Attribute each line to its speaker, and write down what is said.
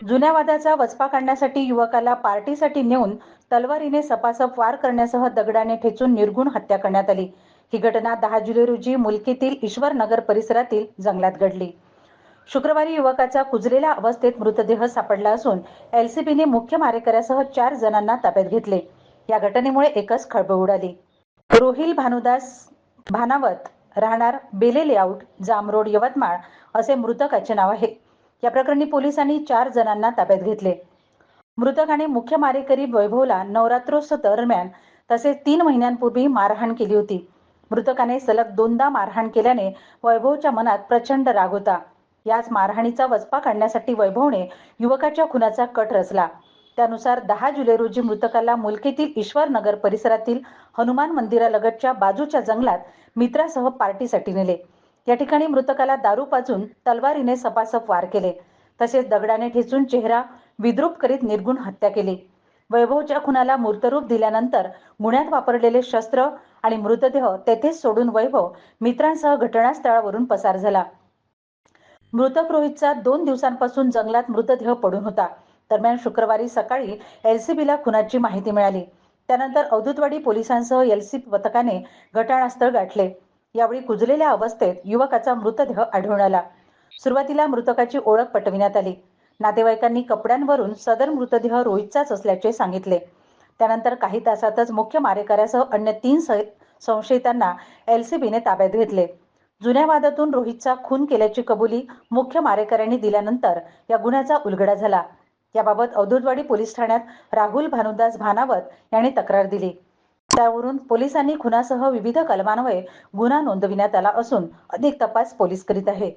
Speaker 1: जुन्या वादाचा वचपा काढण्यासाठी युवकाला पार्टीसाठी नेऊन तलवारीने सपासप वार करण्यासह दगडाने ठेचून निर्गुण हत्या करण्यात आली. ही घटना दहा जुलै रोजी मुलकीतील ईश्वर नगर परिसरातील जंगलात घडली. शुक्रवारी युवकाचा कुजलेल्या अवस्थेत मृतदेह सापडला असून एलसीबीने मुख्य मारेकऱ्यासह चार जणांना ताब्यात घेतले. या घटनेमुळे एकच खळबळ उडाली. रोहिल भानुदास भानावत राहणार बेले लेआउट जामरोड यवतमाळ असे मृतकाचे नाव आहे. या प्रकरणी पोलिसांनी चार जणांना ताब्यात घेतले. मृतकाने मुख्य मारेकरी वैभवला नवरात्रोत्सव दरम्यान तसेच तीन महिन्यांपूर्वी मारहाण केली होती. मृतकाने सलग दोनदा मारहाण केल्याने वैभवच्या मनात प्रचंड राग होता. याच मारहाणीचा वचपा काढण्यासाठी वैभवने युवकाच्या खुनाचा कट रचला. त्यानुसार दहा जुलै रोजी मृतकाला मुलकीतील ईश्वर नगर परिसरातील हनुमान मंदिरालगतच्या बाजूच्या जंगलात मित्रासह पार्टीसाठी नेले. या ठिकाणी मृतकाला दारू पाजून तलवारीने सपासप वार केले. तसेच दगडाने ठेचून चेहरा विद्रूप करीत निर्गुण हत्या केली. वैभवच्या खुनाला मूर्तरूप दिल्यानंतर गुन्ह्यात वापरलेले शस्त्र आणि मृतदेह तेथेच सोडून वैभव मित्रांसह घटनास्थळावरून पसार झाला. मृतक रोहितचा दोन दिवसांपासून जंगलात मृतदेह पडून होता. दरम्यान शुक्रवारी सकाळी एलसीबीला खुनाची माहिती मिळाली. त्यानंतर अवधूतवाडी पोलिसांसह एलसी पथकाने घटनास्थळ गाठले. यावेळी कुजलेल्या अवस्थेत युवकाचा मृतदेह आढळून आला. सुरुवातीला मृतकाची ओळख पटविण्यात आली. नातेवाईकांनी कपड्यांवरून सदर मृतदेह रोहितचाच असल्याचे सांगितले. त्यानंतर काही तासातच मुख्य मारेकऱ्यासह अन्य तीन संशयितांना एलसीबीने ताब्यात घेतले. जुन्या वादातून रोहितचा खून केल्याची कबुली मुख्य मारेकऱ्यांनी दिल्यानंतर या गुन्ह्याचा उलगडा झाला. याबाबत अवधूतवाडी पोलीस ठाण्यात राहुल भानुदास भानावत यांनी तक्रार दिली. त्यावरून पोलिसांनी खुनासह विविध कलमान्वये गुन्हा नोंदविण्यात आला असून अधिक तपास पोलीस करीत आहे